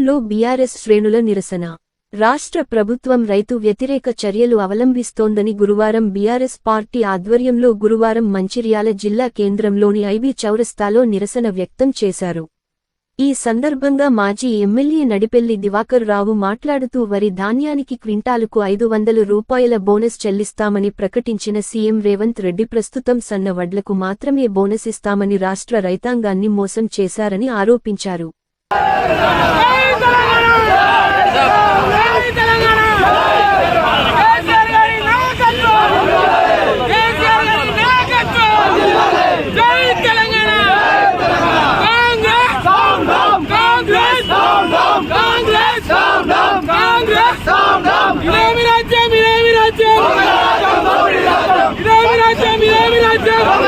ఏలూరులో బీఆర్ఎస్ శ్రేణుల నిరసన. రాష్ట్ర ప్రభుత్వం రైతు వ్యతిరేక చర్యలు అవలంబిస్తోందని గురువారం బీఆర్ఎస్ పార్టీ ఆధ్వర్యంలో గురువారం మంచిర్యాల జిల్లా కేంద్రంలోని ఐబీ చౌరస్తాలో నిరసన వ్యక్తం చేశారు. ఈ సందర్భంగా మాజీ ఎమ్మెల్యే నడిపెల్లి దివాకర్ రావు మాట్లాడుతూ వరి ధాన్యానికి క్వింటాలుకు ఐదు వందల రూపాయల బోనస్ చెల్లిస్తామని ప్రకటించిన సీఎం రేవంత్ రెడ్డి ప్రస్తుతం సన్న వడ్లకు మాత్రమే బోనస్ ఇస్తామని రాష్ట్ర రైతాంగాన్ని మోసం చేశారని ఆరోపించారు. Stand up!